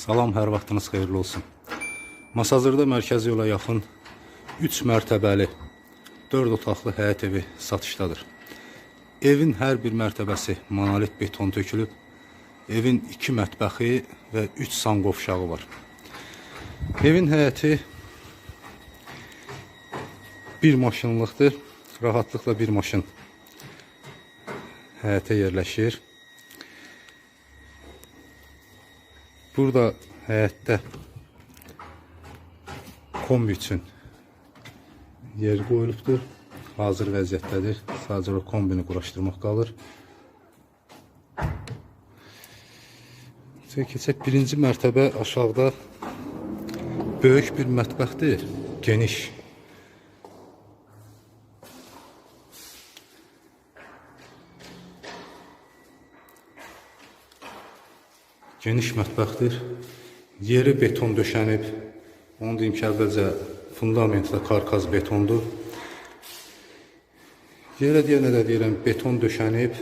Salam, hər vaxtınız xeyirli olsun. Masazırda mərkəzi yola yaxın 3 mərtəbəli 4 otaqlı həyət evi satışdadır. Evin hər bir mərtəbəsi monolit beton tökülüb. Evin 2 mətbəxi və 3 san qovşağı var. Evin həyəti bir maşınlıqdır. Rahatlıqla bir maşın həyətə yerləşir. Burada həyətdə kombi üçün yer qoyulubdur. Hazır vəziyyətdədir. Sadəcə o kombini quraşdırmaq qalır. Keçək birinci mərtəbə aşağıda böyük bir mətbəxdir. Geniş. Geniş mətbəxdir. Yeri beton döşənib. Onu deyim ki, əvvəlcə fundamentdə karkaz betondur. Yerə deyənə də deyirəm, beton döşənib,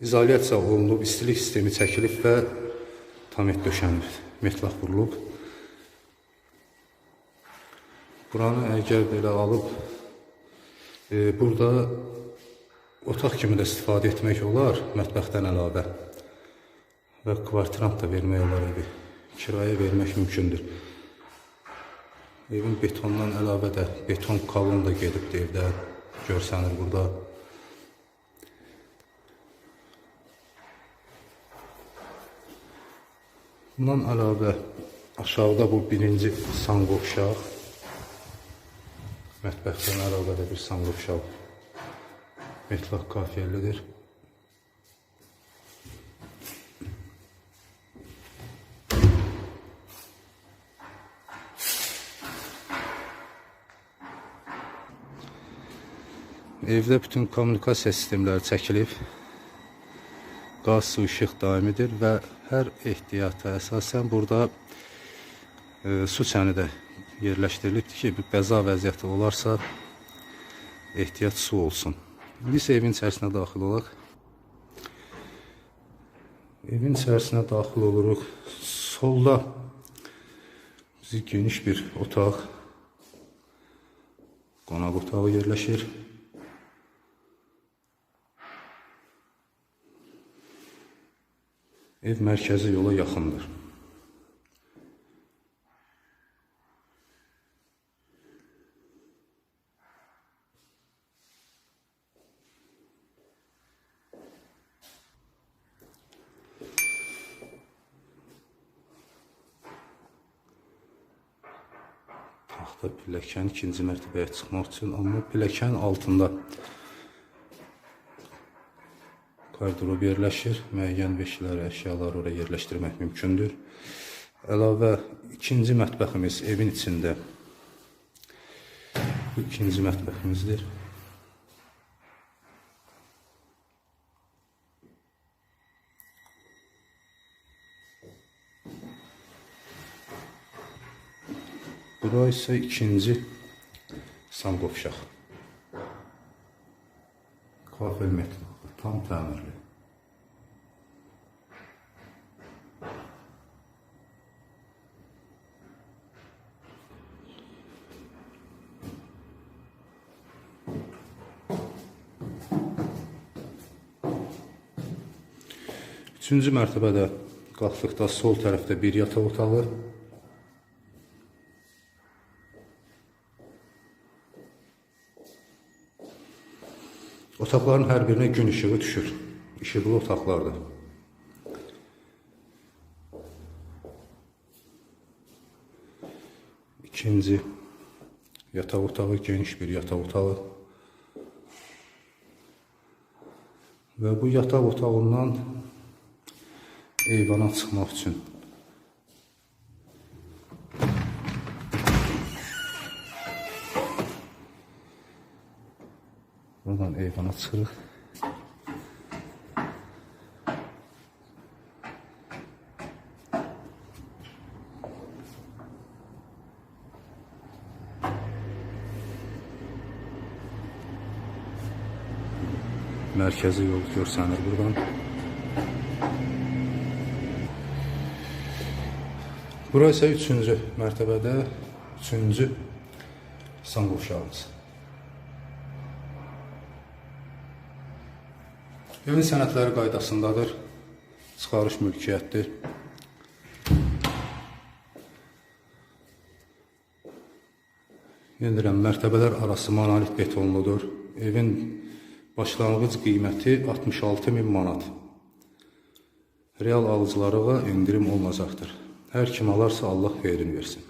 izolyasiya olunub, istilik sistemi çəkilib və tamet döşənib, metlaq vurulub. Buranı əgər belə alıb, e, burada otaq kimi də istifadə etmək olar, mətbəxdən əlavə və kvartirant da vermək olar evi. Kirayə vermək mümkündür. Evin betondan əlavə də beton kolon da gedibdir evdə. Görsənir burada. Bundan əlavə aşağıda bu birinci sanqovşaq. Mətbəxdən əlavə də bir sanqovşaq. Metlaq kafiyelidir. Evdə bütün kommunikasiya sistemləri çəkilib. Qaz, su, işıq daimidir və hər ehtiyata əsasən burada e, su çəni də yerləşdirilibdir ki, bir qəza vəziyyəti olarsa ehtiyat su olsun. İndi isə evin içərisinə daxil olaq. Evin içərisinə daxil oluruq. Solda bizi geniş bir otaq, qonaq otağı yerləşir. Ev mərkəzi yola yaxındır. Taxta pilləkən ikinci mərtəbəyə çıxmaq üçün, amma pilləkən altında Qardırob yerləşir. Müəyyən vəşləri, əşyaları ora yerləşdirmək mümkündür. Əlavə ikinci mətbəximiz evin içində. Bu ikinci mətbəximizdir. Bura isə ikinci sanqovşaq. Kafel metrikli, tam təmirli. Üçüncü mərtəbədə qalxdıqda sol tərəfdə bir yataq otağı, Otaqların hər birinə gün işığı düşür. İşıqlı otaqlardır. İkinci yataq otağı, geniş bir yataq otağı. Və bu yataq otağından eyvana çıxmaq üçün Buradan eyvana çıxırıq. Mərkəzi yol görsənir buradan. Bura isə 3-cü mərtəbədə 3-cü sanqovşağımız. Evin sənədləri qaydasındadır. Çıxarış mülkiyyətdir. Yenə deyirəm, mərtəbələr arası monolit betonludur. Evin başlanğıc qiyməti 66 min manat. Real alıcılara endirim olunacaqdır. Hər kim alarsa Allah xeyrin versin.